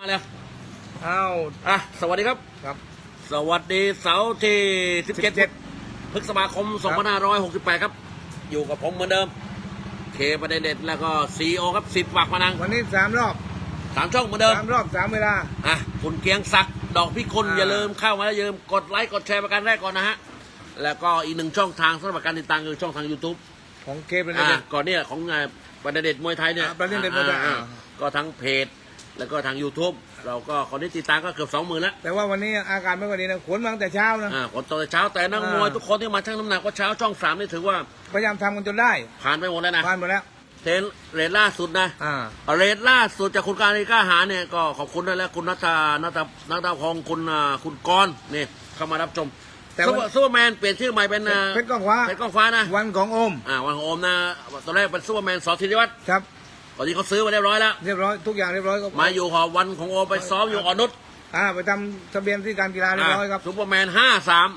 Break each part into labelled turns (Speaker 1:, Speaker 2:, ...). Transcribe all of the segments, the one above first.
Speaker 1: มาแล้ว
Speaker 2: อ้าว
Speaker 1: อะสวัสดีครับ
Speaker 2: ครับ
Speaker 1: สวัสดีเสาร์ที่17
Speaker 2: 17
Speaker 1: พฤษภาคม2568 ครับ อยู่กับผมเหมือนเดิม เคประเด็นเด็ดแล้วก็ซีโอครับสิทธิ์ฝากพนัง
Speaker 2: วันนี้สามรอบ
Speaker 1: สามช่องเหมือนเดิม
Speaker 2: สามรอบสามเวลา
Speaker 1: อะคุณเกียงศักดิ์ดอกพิคุณ
Speaker 2: อ่า
Speaker 1: อย่าลืมเข้ามาแล้วอย่าลืมกดไลค์กดแชร์ประกันแรกก่อนนะฮะแล้วก็อีกหนึ่งช่องทางสำหรับการติดตามคือช่องทาง YouTube
Speaker 2: ของเคเป็น
Speaker 1: อ่า
Speaker 2: เด็ด
Speaker 1: ก่อนเนี่ยของอ่าประเด็นเด็ดมวยไทยเนี่ย
Speaker 2: อ่าประเด็นเด็ดมวยไทย
Speaker 1: อ่า
Speaker 2: อ่า
Speaker 1: ก็ทั้งเพจ แล้วก็ทาง YouTube เราก็คนที่ติดตามก็เกือบสองหมื่นแล้ว
Speaker 2: แต่ว่าวันนี้อาการไม่ค่อยดีนะขนมาตั้งแต่เช้านะ
Speaker 1: อ่าคนตอนเช้าแต่นักมวย
Speaker 2: อ่า
Speaker 1: ทุกคนที่มาชั่งน้ำหนักก็เช้าช่องสามนี่ถือว่า
Speaker 2: พยายามทำกันจนได้
Speaker 1: ผ่านไปหมดแล้วนะ
Speaker 2: ผ่านหมดแล้ว
Speaker 1: เทรนเรทล่าสุดนะ
Speaker 2: อ่า
Speaker 1: เรทล่าสุดจากคุณการิก้าหาเนี่ยก็ขอบคุณด้วยแล้วคุณนัทนัทนัทพงศ์คุณอ่าคุณกรณ์นี่เข้ามารับชม
Speaker 2: แต่
Speaker 1: ซู
Speaker 2: ว่า
Speaker 1: เปอร์ซูเปอร์แมนเปลี่ยนชื่อใหม่เป็นอ่า
Speaker 2: เพชรกล้องฟ้า
Speaker 1: เป็นกล้องฟ้านะ
Speaker 2: วันของโอม
Speaker 1: อ่าวันของโอมนะตอนแรกเป็นซูเปอร์แมนสอธิริวัฒน์
Speaker 2: ครับ
Speaker 1: ตอนนี้เขาซื้อมาเรียบร้อยแล้ว
Speaker 2: เรียบร้อยทุกอย่างเรียบร้อยก็
Speaker 1: มาอยู่หอวันของโอมไปซ้อมอยู่อ่อนนุช
Speaker 2: อ่าไปทำทะเบียนที่การกีฬาเรียบร้อยครับ
Speaker 1: ซูเปอร์แมนห้าสาม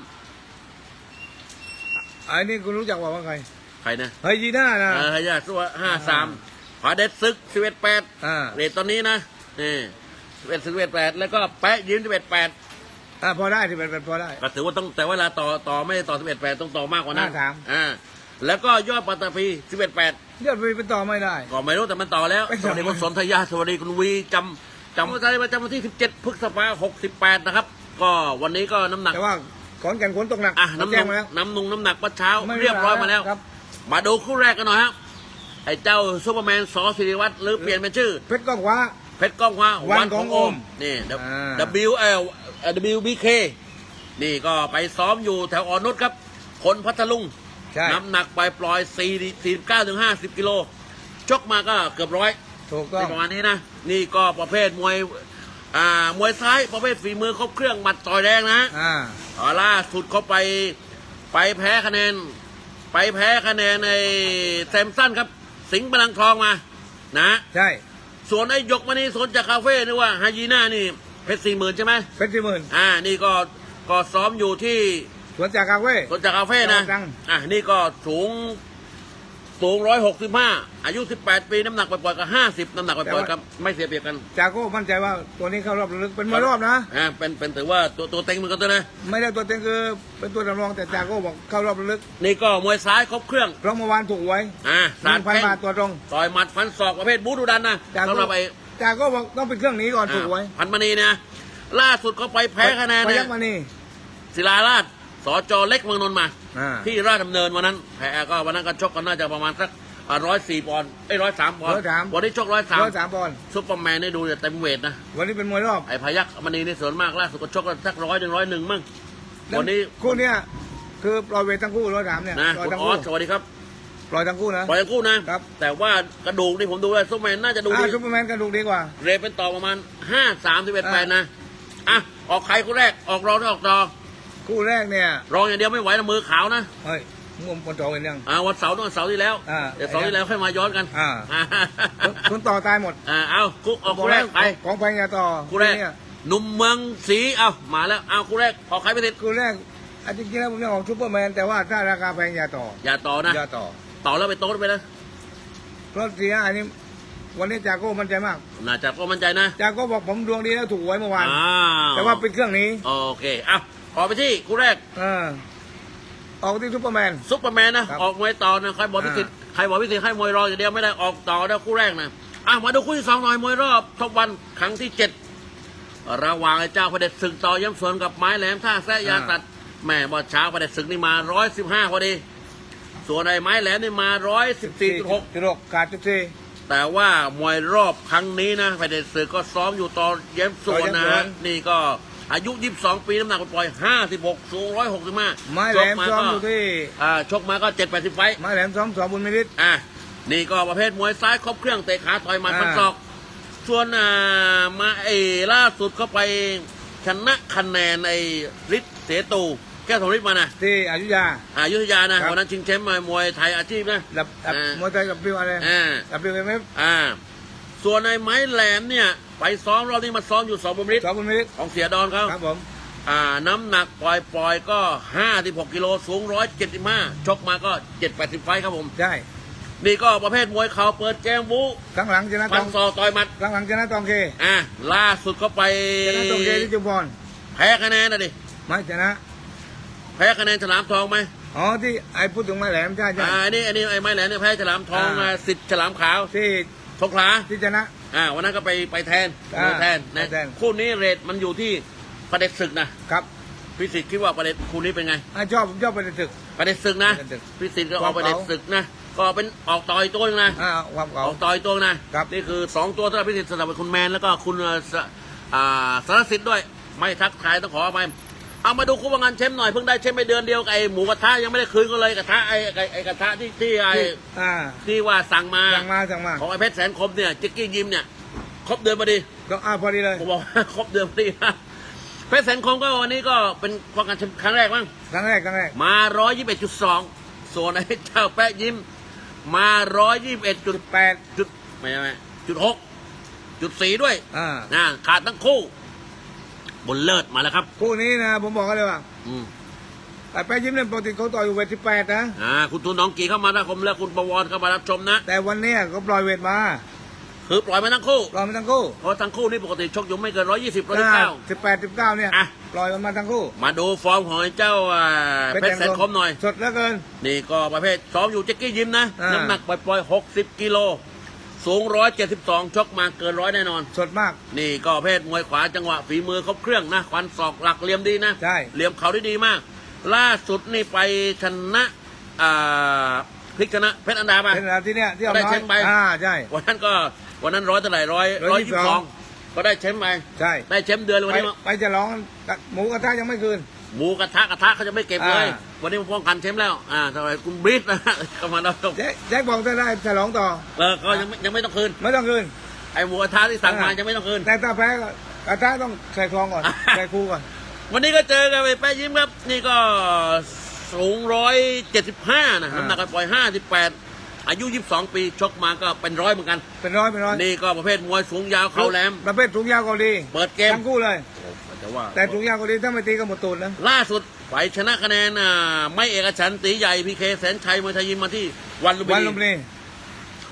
Speaker 2: ไอ้นี่คุณรู้จักว่าว่าใคร
Speaker 1: ใครนะ
Speaker 2: เฮ้ยยีน่านะ
Speaker 1: เออให้ยาสู้ห้าสามผาเด็ดซึกสิบเอ็ดแปด
Speaker 2: อ่า
Speaker 1: เรทตอนนี้นะนี่สิบเอ็ดสิบเอ็ดแปดแล้วก็แปะยืนสิบเอ็ดแปด
Speaker 2: อ่าพอได้ที่เป็นเป็นพอได้
Speaker 1: ก็ถือว่าต้องแต่เวลาต่อต่อไม่ได้ต่อสิบเอ็ดแปดต้องต่อมากกว่านั้น
Speaker 2: ห้าสาม
Speaker 1: อ่าแล้วก็ยอดปัตตพีสิบเอ็ดแปด
Speaker 2: ยอดไปเป็นต่อไม่ได้
Speaker 1: ก็ไม่รู้แต่มันต่อแล้ว
Speaker 2: ไม่
Speaker 1: ส
Speaker 2: ต่อ
Speaker 1: วัสดีคุณสนธยาสวัสดีคุณวีจำจำวันที่ประจำวันที่สิบเจ็ดพฤษภาหกสิบแปดนะครับ ก็วันนี้ก็น้ำหนัก
Speaker 2: แต่ว่าขอนแก่นขนตกหนัก
Speaker 1: อะ
Speaker 2: เขา
Speaker 1: น้ำห
Speaker 2: แจ้
Speaker 1: นั
Speaker 2: ง
Speaker 1: ก
Speaker 2: มาแล้ว
Speaker 1: น้ำนุงน้ำหนักเมื่อเช้า
Speaker 2: ไม่
Speaker 1: เรียบร้อยมาแล้ว
Speaker 2: ครับ
Speaker 1: มาดูคู่แรกกันหน่อยครับไอ้เจ้าซูเปอร์แมนสอสิริวัตรหรือเปลี่ยนเป็นชื่อ
Speaker 2: เพชรกล้องฟ้า
Speaker 1: เพชรกล้องฟ้า
Speaker 2: วันของโอม
Speaker 1: นี่
Speaker 2: อ่า
Speaker 1: W L W B K นี่ก็ไปซ้อมอยู่แถวอ่อนนุชครับ คนพัทลุง
Speaker 2: ใช่
Speaker 1: น้ำหนักไปปล่อย4 49ถึง50 กิโล ชกมาก็เกือบร้อย
Speaker 2: ถูกต้อง
Speaker 1: ประมาณนี้นะ นี่ก็ประเภทมวย อ่า มวยซ้ายประเภทฝีมือครบเครื่องหมัดต่อยแรงนะ
Speaker 2: อ่า
Speaker 1: อ๋อล่าสุดเขาไป ไปแพ้คะแนน ไปแพ้คะแนนในแซมสันครับ สิงห์พลังทองมา นะ
Speaker 2: ใช่
Speaker 1: ส่วนไอ้ยกมานี่สนจากคาเฟ่นี่ว่าฮายีน่านี่เพชรสี่หมื่นใช่ไหม
Speaker 2: เพชรสี่หมื่น
Speaker 1: อ่า นี่ก็ก็ซ้อมอยู่ที่
Speaker 2: สวนจากกาเฟ่
Speaker 1: สนจากคาเฟ่นะ
Speaker 2: จัง
Speaker 1: อะนี่ก็สูง สูงร้อยหกสิบห้าอายุสิบแปดปี น้ำหนักปล่อยๆกับห้าสิบน้ำหนักปล่อยๆกับไม่เสียเปรียบกัน
Speaker 2: จากโก้มั่นใจว่าตัวนี้เข้ารอบลึกเป็นมวยรอบนะ
Speaker 1: อ่าเป็นเป็นถือว่าตัวตัวเต็งเหมือนกันตัวนะ
Speaker 2: ไม่ได้ตัวเต็งคือเป็นตัวสำรองแต่จากโก้บอกเข้ารอบลึก
Speaker 1: นี่ก็มวยซ้ายครบเครื่อง
Speaker 2: เพราะเมื่อวานถูกไว้
Speaker 1: อ่า
Speaker 2: หนึ่งพัน
Speaker 1: แข้ง
Speaker 2: บาทตัวตรง
Speaker 1: ต่อยหมัดฟันศอกประเภทบูดูดันนะ
Speaker 2: จาก
Speaker 1: สำห
Speaker 2: โก้
Speaker 1: รับไอ้
Speaker 2: จากโก้บอกต้องเป็นเครื่องนี้ก่อนถูกไว้
Speaker 1: อ่าพันมณีนะล่าสุดเขาไปแพ้คะแนน
Speaker 2: พ
Speaker 1: เนี่
Speaker 2: ยั
Speaker 1: ย
Speaker 2: กมานี่
Speaker 1: ศิลาราช สจเล็กเมืองนนท์มา
Speaker 2: อ่า
Speaker 1: ที่ราชดำเนินวันนั้นแพ้ก็วันนั้นก็ชกกันน่าจะประมาณสักร้อยสี่ปอนด์ไอ้ร้อยสามปอนด์วันนี้ชกร้อยสาม
Speaker 2: ร้อยสามปอนด์
Speaker 1: ซุปเปอร์แมนได้ดูเนี่ยเต็มเวทนะ
Speaker 2: วันนี้เป็นมวยรอบ
Speaker 1: ไอ้พยักมณีนี่ส่วนมากล่าสุดก็ชกกันสักร้อยหนึ่งร้อยหนึ่งมั่งวันนี้
Speaker 2: คู่เนี้ยคือปล่อยเวททั้งคู่ร้อยสามเนี่ย
Speaker 1: นะ
Speaker 2: ปล่อย
Speaker 1: คุณ
Speaker 2: ทั้ง
Speaker 1: ออ
Speaker 2: คู่
Speaker 1: สสวัสดีครับ
Speaker 2: ปล่อยทั้งคู่นะ
Speaker 1: ปล่อยทั้งคู่นะครับ แต่ว่ากระดูกนี่ผมดูว่าซุปเปอร์แมนน่าจะดู
Speaker 2: อ่า
Speaker 1: ดี
Speaker 2: ซูเปอร์แมนกระดูกดีกว่า
Speaker 1: เรทเป็นต่อประมาณห้าสามสิบเอ็ดแปดนะ อะ ออกใครคู่แรก ออกรองหรือออกต่อ
Speaker 2: คู่แรกเนี่ย
Speaker 1: รองอย่างเดียวไม่ไหวนะมือขาวนะ
Speaker 2: เฮ้ยมุมคนต่อกันยัง
Speaker 1: อ่าวันเสาร์นู่นวันเสาร์ที่แล้ว
Speaker 2: อ่า
Speaker 1: เดี๋ยวเสาร์ที่แล้วค่อยมาย้อนกัน
Speaker 2: อ่า
Speaker 1: อ่า
Speaker 2: คุณต่อตายหมด
Speaker 1: อ่าเอาคุกออกคู่แรกไป
Speaker 2: ของแพงยาต่อ
Speaker 1: คู่แรก
Speaker 2: เนี่ย
Speaker 1: หนุ่มเมืองศรีเอามาแล้วเอาคู่แรกออกใครไปติด
Speaker 2: คู่แรกอันจริงๆแล้วผมจะออกซูเปอร์แมนแต่ว่าถ้าราคาแพงอย่าต่อ
Speaker 1: อย่าต่อนะ
Speaker 2: อย่าต่อ
Speaker 1: ต่อแล้วไปโต๊ดไปนะ
Speaker 2: เพราะเสียอันนี้วันนี้จากโก้มั่นใจมาก
Speaker 1: น่าจะก็มั่นใจนะ
Speaker 2: จากโก้บอกผมดวงดีแล้วถูกไว้เมื่อวาน
Speaker 1: อ้าว
Speaker 2: แต่ว่าเป็นเครื่องนี้
Speaker 1: โอเคเอา ออกไปที่คู่แรก
Speaker 2: เออออกที่ซูเปอร์แมน
Speaker 1: ซุปเปอร์แมนนะ ครับออกมวยต่อนะใครบอกพิสิทธิ์ใครบอกพิสิทธิ์ให้มวยรองอย่างเดียวไม่ได้ออกต่อนะคู่แรกนะอะมาดูคู่ที่สองหน่อยมวยรอบทบวันครั้งที่เจ็ดระหว่างไอ้เจ้าพระเดชศึกต่อย้ำสวนกับไม้แหลมท่าแซะยาตัดแม่บอเช้าพระเดชศึกนี่มาร้อยสิบห้าพอดี ส่วนไอ้ไม้แหลมนี่มาร้อยสิบสี่จุดหก
Speaker 2: จุดหกขาดจุดสี่
Speaker 1: แต่ว่ามวยรอบครั้งนี้นะพระเดชศึกก็ซ้อมอยู่ตอนเย้มสวนนะ
Speaker 2: ต่อเย้มสวน
Speaker 1: นี่ก็ อายุ 22 ปีน้ำหนักปล่อย 56 สูง 165
Speaker 2: ไม้แหลมซ้อมอยู่ที่
Speaker 1: อ่าชกมาก็ 7-80 ไฟต์
Speaker 2: ไม้แหลมซ้อมสองบุญมิริต
Speaker 1: อะนี่ก็ประเภทมวยซ้ายครบเครื่องเตะขาต่อยหมัด
Speaker 2: อ่า
Speaker 1: ฟันศอก ส่วนอ่ามาไอ้ล่าสุดก็ไปชนะคะแนนไอ้ฤทธิ์เสตูแก้วทองฤทธิ์มานะ
Speaker 2: ที่อยุธยา
Speaker 1: อายุทยานะครับวันนั้นชิงแชมป์มวยไทยอาชีพนะ
Speaker 2: ดับดับ
Speaker 1: อ่าม
Speaker 2: วยไทยกับพิวอะไร
Speaker 1: อ่า
Speaker 2: ดับพิวเอ็มเอฟ
Speaker 1: อ่าส่วนไอ้ไม้แหลมเนี่ย ไปซ้อมรอบนี้มาซ้อมอยู่สองบุมฤทธิ์
Speaker 2: สองบุญมิริต
Speaker 1: ของเสียดอนเขา
Speaker 2: ครับผม
Speaker 1: อ่าน้ำหนักปล่อยๆก็56กิโลสูง175ชกมาก็780ไฟต์ครับผม
Speaker 2: ใช่
Speaker 1: นี่ก็ประเภทมวยเข่าเปิดเกมบู
Speaker 2: ข้างหลังชนะต
Speaker 1: ฟั
Speaker 2: อนง
Speaker 1: ศอกต่อยหมัด
Speaker 2: ข้างหลังชนะตองเค
Speaker 1: อะล่าสุดก็ไป
Speaker 2: ชนะตองเคที่จุมพร
Speaker 1: แพ้คะแนนนะดิ
Speaker 2: ไม่ชนะ
Speaker 1: แพ้คะแนนฉลามทองไหม
Speaker 2: อ๋อที่ไอ้พูดถึงไม้แหลมใช่ใช่
Speaker 1: อ่าอันนี้อันนี้ไอ้ไม้แหลมเนี่ยแพ้ฉลามทอง
Speaker 2: อ่า
Speaker 1: อะสิทธิ์ฉลามขาว
Speaker 2: ที่
Speaker 1: สงขลา
Speaker 2: ที่ชนะ
Speaker 1: อ่าวันนั้นก็ไปไปแทน
Speaker 2: อ่า
Speaker 1: ไปแทนนะ
Speaker 2: ไปแทน
Speaker 1: คู่นี้เรทมันอยู่ที่ประเด็จศึกนะครับพิสิทธิ์คิดว่าประเด็จคู่นี้เป็นไง
Speaker 2: อะชอบผมชอบไปศึก
Speaker 1: ประเด็จศึกนะ
Speaker 2: ประเด็จศึก
Speaker 1: พิสิทธิ์ก็
Speaker 2: ควา
Speaker 1: เอา
Speaker 2: ม
Speaker 1: ประเด็จ
Speaker 2: เก๋า
Speaker 1: ศึกนะก็เป็นออกต่อยตัวหนึงนะ
Speaker 2: อ่าความเก่า
Speaker 1: ออกต่อยตัวนะครับ นี่คือสองตัวที่พิสิทธิ์สำหรับคุณแมนแล้วก็คุณเอ่อสอ่าสารสิทธิ์ด้วยไม่ทักทายต้องขอไป เอามาดูคู่ว่างานเชมป์หน่อยเพิ่งได้เชมป์ไปเดือนเดียวกับไอหมูกระทะยังไม่ได้คืนก็เลยกระทะไอไอ้ไอกระทะที่ที่ไอ
Speaker 2: ที่อ่า
Speaker 1: ที่ว่าสั่งมา
Speaker 2: สั่งมาสั่งมา
Speaker 1: ของไอเพชรแสนคมเนี่ยจิกกี้ยิมเนี่ยครบเดือนพอดี
Speaker 2: ก็อ่าพอดีเลย
Speaker 1: ผมบอกว่าครบเดือนพอดีนะเพชรแสนคมก็วันนี้ก็เป็นป้องกันแชมป์ครั้งแรกมั้ง
Speaker 2: ครั้งแรกครั้งแรก
Speaker 1: มา121.2ส่วนไอ้เจ้าแปะยิ้ม มา121จุด
Speaker 2: แปด
Speaker 1: จุดไม่ใช่ไม่จุดหกจุดสี่ด้วย
Speaker 2: อ่า
Speaker 1: นะขาดทั้งคู่ บนเลิศมาแล้วครับ
Speaker 2: คู่นี้นะผมบอกกันเลยว่า
Speaker 1: อืม
Speaker 2: ไอ้แป๊ะยิ้มเนี่ยปกติเขาต่อยอยู่เวทที่แปดนะ
Speaker 1: อ่า คุณทุนน้องกีเข้ามานะผมและคุณประวรเข้ามารับชมนะ
Speaker 2: แต่วันเนี้ยเขาปล่อยเวทมา
Speaker 1: คือปล่อยมาทั้งคู่
Speaker 2: ปล่อยมาทั้งคู่
Speaker 1: เพราะทั้งคู่นี่ปกติชกอยู่ไม่เกิน120 129
Speaker 2: สิบแปดสิบเก้าเนี่ย
Speaker 1: อะ
Speaker 2: ปล่อยมันมาทั้งคู่
Speaker 1: มาดูฟอร์มของไอ้เจ้าอ่าเพชรแสนคมหน่อย
Speaker 2: สดเหลือเกิน
Speaker 1: นี่ก็ประเภทซ้อมอยู่เจ๊กกี้ยิมนะ
Speaker 2: อ่า
Speaker 1: น้ำหนักปล่อยๆ60กิโล สูง 172 ชกมาเกินร้อยแน่นอน
Speaker 2: สดมาก
Speaker 1: นี่ก็ประเภทมวยขวาจังหวะฝีมือครบเครื่องนะควันศอกหลักเหลี่ยมดีนะ
Speaker 2: ใช่
Speaker 1: เหลี่ยมเขาได้ดีมาก ล่าสุดนี่ไปชนะอ่าพลิกชนะเพชรอันดาไป
Speaker 2: เป็นอะไรที่เนี้ยที่เอา
Speaker 1: ได้
Speaker 2: น้อ
Speaker 1: เช
Speaker 2: ย
Speaker 1: มป์ไป
Speaker 2: อ่าใช่
Speaker 1: วันนั้นก็วันนั้นร้อยเท่าไหร่ร้อยร้อยยี่สิบสอง
Speaker 2: 122
Speaker 1: ก็ได้เชมป์ไป
Speaker 2: ใช่
Speaker 1: ได้เชมป์เดือนเลยวัน
Speaker 2: ไป
Speaker 1: นี้มา
Speaker 2: ไปจะร้องหมูกระทะยังไม่คืน
Speaker 1: หมูกระทะกระทะเขาจะไม่เก็บเลย
Speaker 2: อ่า
Speaker 1: วันนี้มาป้องกันเชมป์แล้ว อ่าสำหรับคุณบริสนะก็มาเรา
Speaker 2: แจ็คแจ็คบอกจะได้ฉลองต่อ
Speaker 1: เออก็ยังไม่ยังไม่ต้องคืน
Speaker 2: ไม่ต้องคืน
Speaker 1: ไอ้หมูกระทะที่สั่งมา
Speaker 2: อ่า
Speaker 1: ยังไม่ต้องคืน
Speaker 2: แต่ถ้าแพ้ก็กระทะต้องใส่คลองก่อน
Speaker 1: อ่า
Speaker 2: ใส่ครูก่อน
Speaker 1: วันนี้ก็เจอกันไปแป๊ะยิ้มครับ นี่ก็สูงร้อยเจ็ดสิบห้านะน้ำหนักก็ปล่อยห้าสิบแปดอายุยี่สิบสองปีชกมาก็เป็นร้อยเหมือนกัน
Speaker 2: เป็นร้อยเป็นร้อย
Speaker 1: นี่ก็ประเภทมวยสูงยาวเข่าแหลม
Speaker 2: ประเภทถุงยาวเกาหลี
Speaker 1: เปิดเกม
Speaker 2: ทั้งคู่เลย
Speaker 1: แต่ว่า
Speaker 2: แต่ถุงยาวเกาหลีถ้าไม่ตีก็หมดตูนนะ
Speaker 1: ล่าสุดไปชนะคะแนนอ่าไม่เอกฉันท์ตีใหญ่พีเคแสนชัยมวยไทยยิมมาที่วันลุมพิ
Speaker 2: วันลุมพิ
Speaker 1: นี
Speaker 2: นี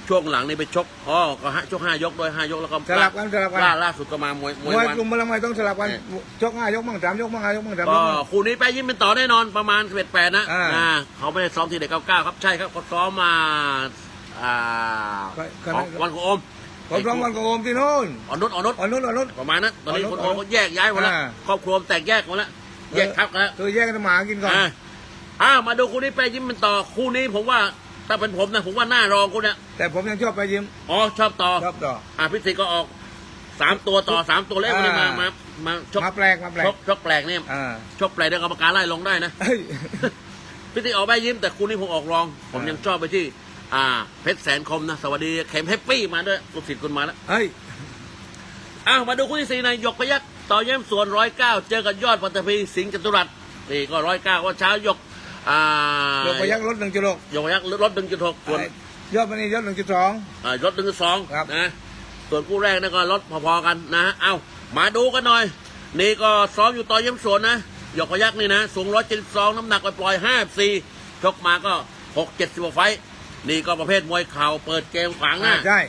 Speaker 1: ช่วงหลังนี่ไปชกอ๋อก็ฮะชกห้ายกโดยห้ายกแล้วก็
Speaker 2: สลับกันสลับกัน
Speaker 1: ล่าล่าสุดก็มามวยม
Speaker 2: ม
Speaker 1: วย
Speaker 2: วย
Speaker 1: วัน
Speaker 2: กลุ่มพลังมวยต้องสลับกัน
Speaker 1: เออ
Speaker 2: ชกห้ายกบ้างสามยกบ้างห้ายกบ้างสามย
Speaker 1: ก็
Speaker 2: กบ้าง
Speaker 1: คู่นี้แปะยิ้มเป็นต่อแน่นอนประมาณ11 8นะ
Speaker 2: อ่า
Speaker 1: อ่าเขาไม่ได้ซ้อมที่เด็ก99 ครับ ใช่ครับเขาซ้อมมาอ่า
Speaker 2: ก็ก็
Speaker 1: ของวันของโอม
Speaker 2: ผมร้องวันกับโอมที่นู่น
Speaker 1: อ่อนนุชอ่อนนุช
Speaker 2: อ่อนนุชอ่อนนุช
Speaker 1: ประมาณนั้นตอนนี้
Speaker 2: อ่อนนุ
Speaker 1: ค
Speaker 2: ช
Speaker 1: นโอมเขาแยกย้ายหมดแล้ว
Speaker 2: อ่า
Speaker 1: ครอบครัวแตกแยกหมดแล้วแยกทับกันแล้ว
Speaker 2: คือแยกกันหมากินก่อน
Speaker 1: อ่าอ่ามาดูคู่นี้แปะยิ้มเป็นต่อคู่นี้ผมว่าถ้าเป็นผมนะผมว่าหน้ารองคู่เนี้ย
Speaker 2: แต่ผมยังชอบไปยิ้ม
Speaker 1: อ๋อชอบต่อ
Speaker 2: ชอบต่อ
Speaker 1: อ่าพิสิทธิ์ก็ออกสามตัวต่อสามตัวแล้ววันนี้มา
Speaker 2: อ่า
Speaker 1: มามาชก
Speaker 2: มาแปลกมาแปลก
Speaker 1: ชกชกแปลกเนี่ย
Speaker 2: อ่า
Speaker 1: ชกแปลกเดี๋ยวกรรมการไล่ลงได้นะ
Speaker 2: เฮ้ย
Speaker 1: พิธีออกใบยิ้มแต่คู่นี้ผมออกรอง ผม
Speaker 2: อ่ายั
Speaker 1: ยังชอบไปที่ อ่าเพชรแสนคมนะ สวัสดีเข็มแฮปปี้มาด้วยลูกศิษย์คุณมาแล้ว
Speaker 2: เฮ้ย
Speaker 1: อ้าวมาดูคู่ที่สี่ในยกพยักต่อเยี่ยมส่วนร้อยเก้าเจอกับยอดปัตตภีสิงห์จตุรัสนี่ก็ร้อยเก้าว่าเช้ายกอ่าย
Speaker 2: กไปยักษ์ลดหนึ่งจุดหก
Speaker 1: ยกพยักลดหนึ่งจุดหกส่วน
Speaker 2: ยอดมันนี่ยอดหนึ่งจุดสอง
Speaker 1: อ่าลดหนึ่งจุดสอง
Speaker 2: ครับ
Speaker 1: นะส่วนคู่แรกนั่นก็ลดพอๆกันนะฮะเอ้ามาดูกันหน่อย นี่ก็ซ้อมอยู่ต่อเยี่ยมสวนนะยกพยักนี่นะสูงร้อยเจ็ดสิบสองน้ำหนักปล่อยห้าสี่ชกมาก็หกเจ็ดสิบไฟต์ นี่ก็ประเภทมวยเข่าเปิดเกมขวางหน้า
Speaker 2: ใช่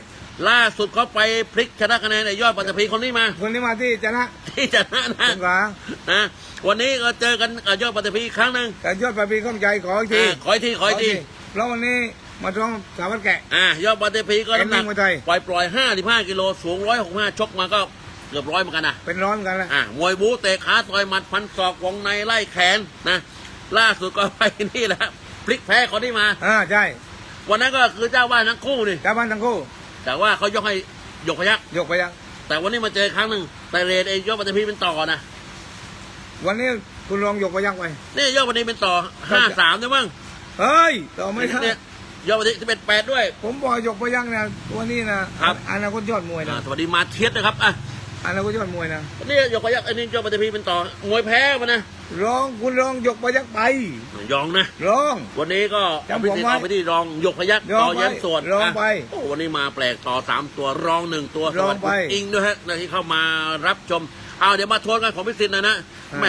Speaker 1: ล่าสุดเขาไปพลิกชนะคะแนนในยอดปัตตภีคนนี้มา
Speaker 2: คนนี้มาที่ชนะ
Speaker 1: ที่ชนะนะ
Speaker 2: สงขลา
Speaker 1: นะวันนี้ก็เจอกันกับยอดปัตตภีอีกครั้งหนึ่ง
Speaker 2: แต่ยอดปลาปีข้องใจขออีกที
Speaker 1: อ่าขออีกทีขออีกที
Speaker 2: เพราะวันนี้มาท้องสาววัดแกะ
Speaker 1: อ่ายอดปัตตภีก็น้ำหนัก
Speaker 2: เอ็นนิ่งมวยไทย
Speaker 1: ปล่อยปล่อยห้าสิบห้ากิโลสูงร้อยหกห้าชกมาก็เกือบร้อยเหมือนกันนะ
Speaker 2: เป็นร้อนเหมือนกันแล้ว
Speaker 1: อ่ามวยบูเตะขาต่อยหมัดพันศอกวงในไล่แขนนะ ล่าสุดก็ไปนี่แหละพลิกแพ้คนที่มา
Speaker 2: อ่าใช่
Speaker 1: วันนั้นก็คือเจ้าบ้านทั้งคู่นี่
Speaker 2: ชาวบ้านทั้งคู่
Speaker 1: แต่ว่าเขายกให้ยกพยัก
Speaker 2: ยกไปยัง
Speaker 1: แต่วันนี้มาเจออีกครั้งหนึ่งแต่เรทไอ้ยอดปัตตภีเป็นต่อนะ
Speaker 2: วันนี้คุณลองยกไปยังไป
Speaker 1: นี่ยอดปัตตภีเป็นต่อห้าสามได้มั้ง
Speaker 2: เฮ้ยต่อไม่ได้
Speaker 1: เนี่ยยอดปัตตภีเป็นแปดด้วย
Speaker 2: ผมบอกยกไปยังนะตัวนี้นะครับอนาคตยอดมวย
Speaker 1: อ่า
Speaker 2: นะ
Speaker 1: สวัสดีมาเทียสนะครับอะ
Speaker 2: อนาคตยอดมวยนะ
Speaker 1: นี่ยกพยักอันนี้ยอดปัตตภีเป็นต่อมวยแพ้มานะ
Speaker 2: ลองคุณลองยกไปยังไป
Speaker 1: ยองนะ
Speaker 2: ลอง
Speaker 1: วันนี้ก็เอา
Speaker 2: จำ
Speaker 1: พิ
Speaker 2: ผม
Speaker 1: เศษ
Speaker 2: ไว้
Speaker 1: เอาไปที่รองยกพยัก
Speaker 2: รอง
Speaker 1: ต่อแย้ม
Speaker 2: ไป
Speaker 1: ส่วน
Speaker 2: รอง
Speaker 1: อะ
Speaker 2: ไป
Speaker 1: โอ้วันนี้มาแปลกต่อสามตัวรองหนึ่งตัว
Speaker 2: รองไป
Speaker 1: สวัสดีคุณอิงด้วยฮะที่เข้ามารับชมเอาเดี๋ยวมาทวนกันของพิสิทธิ์นะนะ
Speaker 2: อ่า
Speaker 1: แหม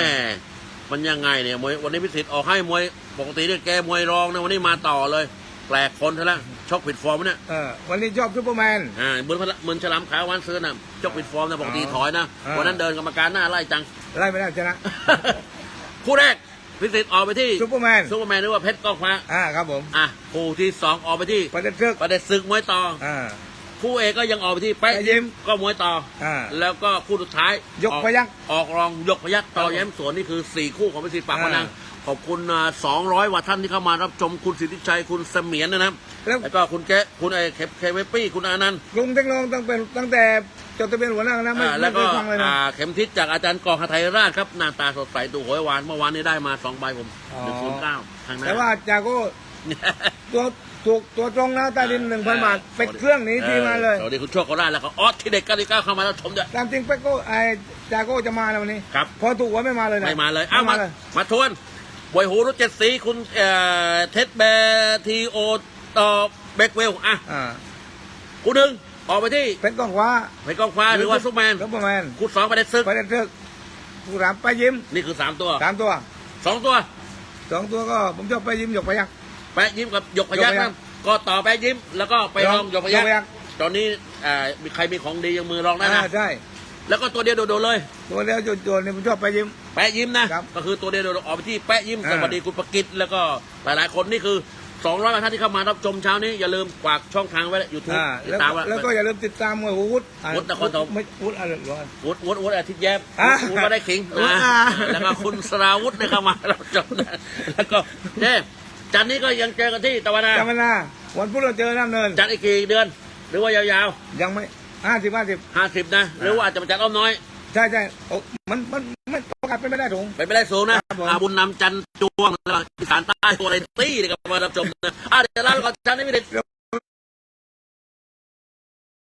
Speaker 1: มันยังไงเนี่ยมวยวันนี้พิสิทธิ์ออกให้มวยปกติเนี่ยแกมวยรองนะวันนี้มาต่อเลยลกคนซะแล้วชกผิดฟอร์มเนี่ย
Speaker 2: เออวันนี้ชอบซูเปอร์แมน
Speaker 1: อ่าเหมือนพละเหมือนฉลามขาววันซื้อนะชกผิดฟอร์มนะปกติถอยนะ
Speaker 2: อ่า
Speaker 1: วันนั้นเดินกรรมการหน้าไล่จัง
Speaker 2: ไล่ไม่ได้ชนะ
Speaker 1: คู่แรกพิสิทธิ์ออกไปที่
Speaker 2: ซูเปอร์แมน
Speaker 1: ซูเปอร์แมนหรือว่าเพชรกองฟ้า
Speaker 2: อ่าครับผม
Speaker 1: อะคู่ที่สองออกไปที่
Speaker 2: ประเด็นเชือก
Speaker 1: ประเด็นศึกมวยต่อ
Speaker 2: อ่า
Speaker 1: คู่เอกก็ยังออกไปที่แป๊ะ
Speaker 2: แป๊ะยิ้
Speaker 1: ยิ้ม
Speaker 2: ม
Speaker 1: ก็มวยต่ออาแล้วก็คู่สุดท้าย
Speaker 2: ยก
Speaker 1: ออ
Speaker 2: พยัคฆ์
Speaker 1: ออกรองยกพยักต่อแย้มสวนนี่คือสี่คู่ของพิสิทธิ์ปากพนัง
Speaker 2: อ่
Speaker 1: ขอบคุณสองร้อยกว่าท่านที่เข้ามารับชมคุณสิทธิชัยคุณเสมียนนะครับ
Speaker 2: แล้ว
Speaker 1: แล้วก็คุณแกะคุณไอ้เคเคเวปปี้คุณอานันต์
Speaker 2: ลุงเทคโนตั้งเป็นตั้งแต่ จดทะเบียนหัวหน้านะไม่
Speaker 1: อ่า
Speaker 2: ไม่
Speaker 1: แล้ว
Speaker 2: เค
Speaker 1: ก็
Speaker 2: ยฟังเลยนะ
Speaker 1: อ่าเข็มทิศจากอาจารย์กองหทัยราชครับหน้าตาสดใสตัวหวยวานเมื่อวานนี้ได้มาสองใบผม
Speaker 2: อ๋อ
Speaker 1: หนึ่งศูนย์เก้าทางหน้า
Speaker 2: แต่ว่าจาก็ตัวถูกตัวตรงนะใต้ดินหนึ่งพันบาทเป็นเครื่องหนี้ทีมาเลย
Speaker 1: สวัสดีคุณโชคโคราชแล้วก็ออสที่เด็กก้าที่เก้าเข้ามาแล้วชมด้วย
Speaker 2: ตามจริงเป๊กโก้ไอ้จาก็จะมาในวันนี้
Speaker 1: ครับ
Speaker 2: พอถูกไว้ไม่มาเลยนะ
Speaker 1: ไม่มาเลย
Speaker 2: ไม่
Speaker 1: เอามา
Speaker 2: มาเลย
Speaker 1: มาทวนบวยหูรุดเจ็ดสีคุณเอ่อเท็ดแบร์ทีโอต่อเบกเวลอะ
Speaker 2: อ่า
Speaker 1: กูหนึ่ง ออกไปที่
Speaker 2: เป็นกองฟ้า
Speaker 1: ไปกองฟ้าหรือว่าซุปแมน
Speaker 2: ซุปเปอร์แมน
Speaker 1: กูสองไปได้ซึก
Speaker 2: ประเด็นเชือกผู้รามไปยิ้ม
Speaker 1: นี่คือสามตัว
Speaker 2: สามตัว
Speaker 1: สองตัว
Speaker 2: สองตัวก็ผมชอบไปยิ้มหยกไปยัก
Speaker 1: แปะยิ้มกับหยกพยัก
Speaker 2: หยกพยั
Speaker 1: นะ
Speaker 2: ก
Speaker 1: ก็ต่อแปะยิ้มแล้วก็ไปลองหยกพยัก
Speaker 2: หยกพยัคฆ์
Speaker 1: ตอนนี้อ่ามีใครมีของดียังมือรองได้นะ
Speaker 2: อ่าใช่
Speaker 1: แล้วก็ตัวเดียวโดดๆเลย
Speaker 2: ตัวเดียวโจนๆเนี่ยผมชอบไปยิ้ม
Speaker 1: แปะยิ้มนะครับก็คือตัวเดียวโดดๆออกไปที่แปะยิ้ม
Speaker 2: อ่า
Speaker 1: สวัสดีคุณประกิตแล้วก็หลายๆคนนี่คือ 200ท่านที่เข้ามารับชมเช้านี้อย่าลืมฝากช่องทางไว้ยูทูบ
Speaker 2: อ่า
Speaker 1: ติด
Speaker 2: แล้ว
Speaker 1: ตาม
Speaker 2: ก็
Speaker 1: ไว้
Speaker 2: แล้วก็อย่าลืมติดตามมวยหูวุฒิอ่า
Speaker 1: วุฒินครปฐม
Speaker 2: ไม่วุฒิอะไรหรอ
Speaker 1: วุฒิวุฒิวุฒิอาทิตย์แย้ม
Speaker 2: อ่า
Speaker 1: วุฒิมาได้ขิง
Speaker 2: วุฒิ
Speaker 1: นะ
Speaker 2: อ่า
Speaker 1: แล้วก็คุณสราวุฒิได้เข้ามารับชมนะแล้วก็เจ้จันทร์นี้ก็ยังเจอกันที่ตะวันนา
Speaker 2: จำไว้นะวันพุธเราเจอน้ำเนิน
Speaker 1: จัดอีกกี่เดือน หรือว่ายาว
Speaker 2: ยังไม่ห้าสิบห้าสิบ
Speaker 1: ๆห้าสิบนะ หรือว่าอาจจะมาจัดอ้อมน้อย
Speaker 2: ใช่ใช่โอ้มันมันมันประกาศเป็นไม่ได้ถุง
Speaker 1: ไปไม่ได้สูงนะครับ
Speaker 2: ผม
Speaker 1: อาบุญนำจันทร์จวงแล้วก็อีสานใต้ตัวอะไรตี้นี่ก็มารับชมนะอะเดี๋ยวลาไปก่อนจันทร์นี้ไม่ได้
Speaker 2: เดี๋ยว